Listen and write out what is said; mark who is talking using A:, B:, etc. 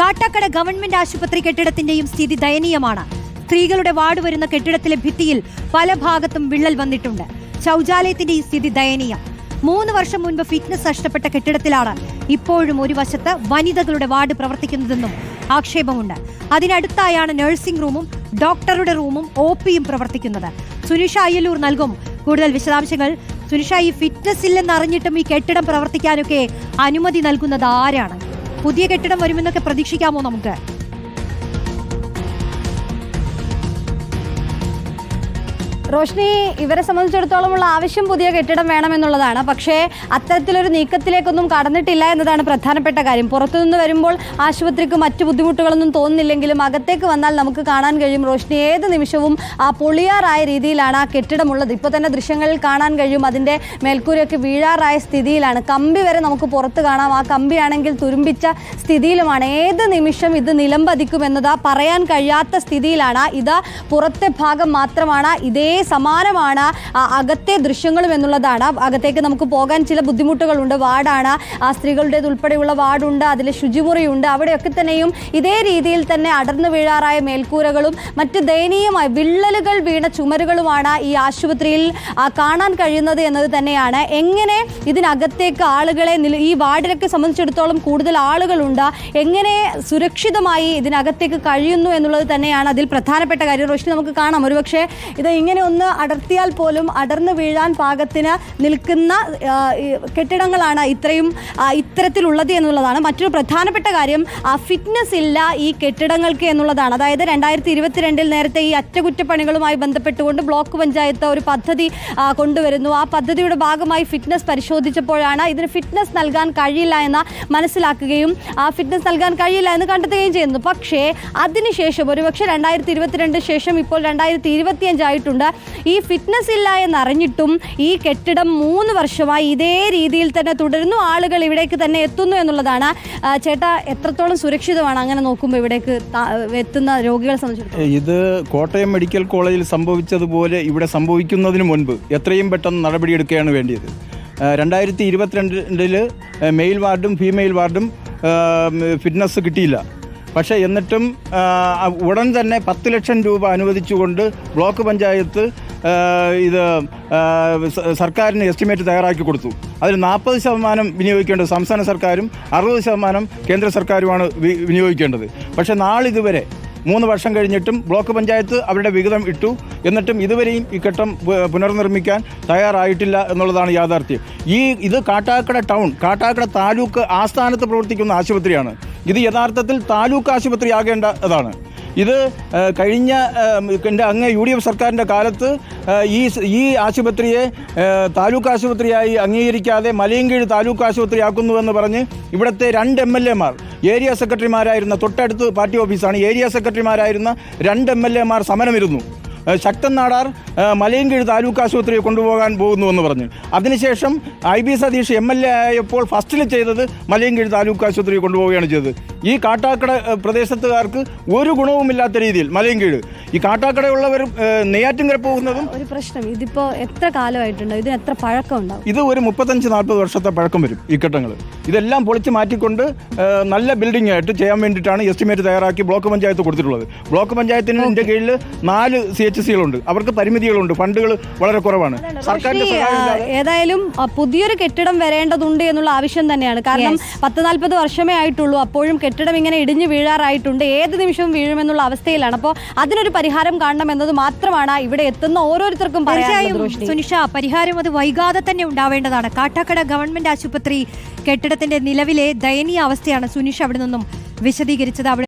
A: Kattakada government ആശുപത്രി കെട്ടിടത്തിന്റെയും സ്ഥിതി ദയനീയമാണ്. സ്ത്രീകളുടെ വാർഡ് വരുന്ന കെട്ടിടത്തിലെ ഭിത്തിയിൽ പല ഭാഗത്തും വിള്ളൽ വന്നിട്ടുണ്ട്. ശൗചാലയത്തിന്റെ ഈ സ്ഥിതി ദയനീയം. മൂന്ന് വർഷം മുൻപ് ഫിറ്റ്നസ് നഷ്ടപ്പെട്ട കെട്ടിടത്തിലാണ് ഇപ്പോഴും ഒരു വശത്ത് വനിതകളുടെ വാർഡ് പ്രവർത്തിക്കുന്നതെന്നും ആക്ഷേപമുണ്ട്. അതിനടുത്തായാണ് നഴ്സിംഗ് റൂമും ഡോക്ടറുടെ റൂമും ഒ പിയും പ്രവർത്തിക്കുന്നത്. സുനിഷ അയ്യല്ലൂർ നൽകും. കൂടുതൽ വിശദാംശങ്ങൾ സുനിഷ ഈ ഫിറ്റ്നസ് ഇല്ലെന്നറിഞ്ഞിട്ടും ഈ കെട്ടിടം പ്രവർത്തിക്കാനൊക്കെ അനുമതി നൽകുന്നത് ആരാണ്? പുതിയ കെട്ടിടം വരുമെന്നൊക്കെ പ്രതീക്ഷിക്കാമോ നമുക്ക്?
B: റോഷ്നി ഇവരെ സംബന്ധിച്ചിടത്തോളമുള്ള ആവശ്യം പുതിയ കെട്ടിടം വേണമെന്നുള്ളതാണ്. പക്ഷേ അത്തരത്തിലൊരു നീക്കത്തിലേക്കൊന്നും കടന്നിട്ടില്ല എന്നതാണ് പ്രധാനപ്പെട്ട കാര്യം. പുറത്തുനിന്ന് വരുമ്പോൾ ആശുപത്രിക്ക് മറ്റു ബുദ്ധിമുട്ടുകളൊന്നും തോന്നുന്നില്ലെങ്കിലും അകത്തേക്ക് വന്നാൽ നമുക്ക് കാണാൻ കഴിയും. റോഷ്നി ഏത് നിമിഷവും ആ പൊളിയാറായ രീതിയിലാണ് ആ കെട്ടിടമുള്ളത്. ഇപ്പോൾ തന്നെ ദൃശ്യങ്ങളിൽ കാണാൻ കഴിയും. അതിന്റെ മേൽക്കൂരയൊക്കെ വീഴാറായ സ്ഥിതിയിലാണ്. കമ്പി വരെ നമുക്ക് പുറത്ത് കാണാം. ആ കമ്പിയാണെങ്കിൽ തുരുമ്പിച്ച സ്ഥിതിയിലുമാണ്. ഏത് നിമിഷം ഇത് നിലംപതിക്കുമെന്നത് പറയാൻ കഴിയാത്ത സ്ഥിതിയിലാണ്. ഇത് പുറത്തെ ഭാഗം മാത്രമാണ്. ഇതേ സമാനമാണ് അകത്തെ ദൃശ്യങ്ങളും എന്നുള്ളതാണ്. അകത്തേക്ക് നമുക്ക് പോകാൻ ചില ബുദ്ധിമുട്ടുകളുണ്ട്. വാർഡാണ് ആ സ്ത്രീകളുടേത് ഉൾപ്പെടെയുള്ള വാർഡുണ്ട് അതിൽ ശുചിമുറിയുണ്ട്. അവിടെയൊക്കെ തന്നെയും ഇതേ രീതിയിൽ തന്നെ അടർന്നു വീഴാറായ മേൽക്കൂരകളും മറ്റ് ദയനീയമായ വിള്ളലുകൾ വീണ ചുമരുകളുമാണ് ഈ ആശുപത്രിയിൽ കാണാൻ കഴിയുന്നത് എന്നത് തന്നെയാണ്. എങ്ങനെ ഇതിനകത്തേക്ക് ആളുകളെ ഈ വാർഡിലൊക്കെ സംബന്ധിച്ചിടത്തോളം കൂടുതൽ ആളുകളുണ്ട് എങ്ങനെ സുരക്ഷിതമായി ഇതിനകത്തേക്ക് കഴിയുന്നു എന്നുള്ളത് തന്നെയാണ് അതിൽ പ്രധാനപ്പെട്ട കാര്യം. റോഷിനി നമുക്ക് കാണാം. ഒരുപക്ഷെ ഇത് ഇങ്ങനെ ഒന്ന് അടർത്തിയാൽ പോലും അടർന്നു വീഴാൻ പാകത്തിന് നിൽക്കുന്ന കെട്ടിടങ്ങളാണ് ഇത്രയും ഇത്തരത്തിലുള്ളത് എന്നുള്ളതാണ്. മറ്റൊരു പ്രധാനപ്പെട്ട കാര്യം ഫിറ്റ്നസ് ഇല്ല ഈ കെട്ടിടങ്ങൾക്ക് എന്നുള്ളതാണ്. അതായത് രണ്ടായിരത്തി ഇരുപത്തിരണ്ടിൽ നേരത്തെ ഈ അറ്റകുറ്റപ്പണികളുമായി ബന്ധപ്പെട്ടുകൊണ്ട് ബ്ലോക്ക് പഞ്ചായത്ത് ഒരു പദ്ധതി കൊണ്ടുവരുന്നു. ആ പദ്ധതിയുടെ ഭാഗമായി ഫിറ്റ്നസ് പരിശോധിച്ചപ്പോഴാണ് ഇതിന് ഫിറ്റ്നസ് നൽകാൻ കഴിയില്ല എന്ന് മനസ്സിലാക്കുകയും ആ ഫിറ്റ്നസ് നൽകാൻ കഴിയില്ല എന്ന് കണ്ടെത്തുകയും ചെയ്യുന്നു പക്ഷേ അതിനുശേഷം ഒരുപക്ഷെ രണ്ടായിരത്തി ഇരുപത്തിരണ്ട് ശേഷം ഇപ്പോൾ രണ്ടായിരത്തി ഇരുപത്തിയഞ്ചായിട്ടുണ്ട് ഈ ഫിറ്റ്നസ് ഇല്ല എന്നറിഞ്ഞിട്ടും ഈ കെട്ടിടം മൂന്ന് വർഷമായി ഇതേ രീതിയിൽ തന്നെ തുടരുന്നു. ആളുകൾ ഇവിടേക്ക് തന്നെ എത്തുന്നു എന്നുള്ളതാണ്. ചേട്ട എത്രത്തോളം സുരക്ഷിതമാണ് അങ്ങനെ നോക്കുമ്പോൾ ഇവിടേക്ക് എത്തുന്ന രോഗികളെ സംബന്ധിച്ചിടത്തോളം?
C: ഇത് കോട്ടയം മെഡിക്കൽ കോളേജിൽ സംഭവിച്ചതുപോലെ ഇവിടെ സംഭവിക്കുന്നതിന് മുൻപ് എത്രയും പെട്ടെന്ന് നടപടിയെടുക്കുകയാണ് വേണ്ടിയത്. രണ്ടായിരത്തി ഇരുപത്തിരണ്ടിൽ മെയിൽ വാർഡും ഫീമെയിൽ വാർഡും ഫിറ്റ്നസ് കിട്ടിയില്ല. പക്ഷേ എന്നിട്ടും ഉടൻ തന്നെ പത്ത് ലക്ഷം രൂപ അനുവദിച്ചുകൊണ്ട് ബ്ലോക്ക് പഞ്ചായത്ത് ഇത് സർക്കാരിന് എസ്റ്റിമേറ്റ് തയ്യാറാക്കി കൊടുത്തു. അതിൽ നാൽപ്പത് ശതമാനം വിനിയോഗിക്കേണ്ടത് സംസ്ഥാന സർക്കാരും അറുപത് ശതമാനം കേന്ദ്ര സർക്കാരുമാണ് വിനിയോഗിക്കേണ്ടത്. പക്ഷേ നാളിതുവരെ മൂന്ന് വർഷം കഴിഞ്ഞിട്ടും ബ്ലോക്ക് പഞ്ചായത്ത് അവരുടെ വിഹിതം ഇട്ടു. എന്നിട്ടും ഇതുവരെയും ഈ കെട്ടം പുനർനിർമ്മിക്കാൻ തയ്യാറായിട്ടില്ല എന്നുള്ളതാണ് യാഥാർത്ഥ്യം. ഈ ഇത് കാട്ടാക്കട ടൗൺ കാട്ടാക്കട താലൂക്ക് ആസ്ഥാനത്ത് പ്രവർത്തിക്കുന്ന ആശുപത്രിയാണ്. ഇത് യഥാർത്ഥത്തിൽ താലൂക്ക് ആശുപത്രി ആകേണ്ടതാണ് ഇത് കഴിഞ്ഞ അങ്ങ് യു ഡി എഫ് സർക്കാരിന്റെ കാലത്ത് ഈ ഈ ആശുപത്രിയെ താലൂക്ക് ആശുപത്രിയായി അംഗീകരിക്കാതെ മലയങ്കീഴ് താലൂക്ക് ആശുപത്രിയാക്കുന്നുവെന്ന് പറഞ്ഞ് ഇവിടുത്തെ രണ്ട് എം എൽ എമാർ ഏരിയ സെക്രട്ടറിമാരായിരുന്ന തൊട്ടടുത്ത് പാർട്ടി ഓഫീസാണ് ഏരിയ സെക്രട്ടറിമാരായിരുന്ന രണ്ട് എം എൽ എമാർ സമരമിരുന്നു. ശക്തൻ നാടാർ മലയൻകീഴ് താലൂക്ക് ആശുപത്രിയെ കൊണ്ടുപോകാൻ പോകുന്നുവെന്ന് പറഞ്ഞു. അതിനുശേഷം I B Satheesh M L A ആയപ്പോൾ ഫസ്റ്റിൽ ചെയ്തത് മലയൻകീഴ് താലൂക്ക് ആശുപത്രിയിൽ കൊണ്ടുപോവുകയാണ് ചെയ്തത്. ഈ കാട്ടാക്കട പ്രദേശത്തുകാർക്ക് ഒരു ഗുണവുമില്ലാത്ത രീതിയിൽ മലയൻകീഴ്. ഈ കാട്ടാക്കടയുള്ളവർ നെയ്യാറ്റും നെയ്യാറ്റിൻകര പോകുന്നതും
B: ഒരു പ്രശ്നം. ഇതിപ്പോ എത്ര കാലമായിട്ടുണ്ടോ? ഇതിന് എത്ര പഴക്കം ഉണ്ടാവും
C: ഇത് ഒരു മുപ്പത്തഞ്ച് നാൽപ്പത് വർഷത്തെ പഴക്കം വരും ഈ കെട്ടങ്ങൾ ഇതെല്ലാം പൊളിച്ച് മാറ്റിക്കൊണ്ട് നല്ല ബിൽഡിംഗ് ആയിട്ട് ചെയ്യാൻ വേണ്ടിയിട്ടാണ് എസ്റ്റിമേറ്റ് തയ്യാറാക്കി ബ്ലോക്ക് പഞ്ചായത്ത് കൊടുത്തിട്ടുള്ളത്. ബ്ലോക്ക് പഞ്ചായത്തിന് കീഴിൽ നാല് സി എച്ച് സികളുണ്ട് അവർക്ക് പരിമിതികളുണ്ട്. ഫണ്ടുകൾ വളരെ കുറവാണ്. സർക്കാരിന്റെ
B: ഏതായാലും പുതിയൊരു കെട്ടിടം വരേണ്ടതുണ്ട് എന്നുള്ള ആവശ്യം തന്നെയാണ്. കാരണം പത്ത് നാൽപ്പത് വർഷമേ ആയിട്ടുള്ളൂ. അപ്പോഴും കെട്ടിടം ഇങ്ങനെ ഇടിഞ്ഞു വീഴാറായിട്ടുണ്ട്. ഏത് നിമിഷവും വീഴുമെന്നുള്ള അവസ്ഥയിലാണ്. അപ്പോൾ അതിനൊരു പരിഹാരം കാണണം എന്നത് മാത്രമാണ് ഇവിടെ എത്തുന്ന ഓരോരുത്തർക്കും
A: തീർച്ചയായും സുനിഷ പരിഹാരം അത് വൈകാതെ തന്നെ ഉണ്ടാവേണ്ടതാണ്. കാട്ടാക്കട ഗവൺമെന്റ് ആശുപത്രി കെട്ടിടത്തിന്റെ നിലവിലെ ദയനീയ അവസ്ഥയാണ് സുനിഷ അവിടെ നിന്നും വിശദീകരിച്ചത്. അവിടെ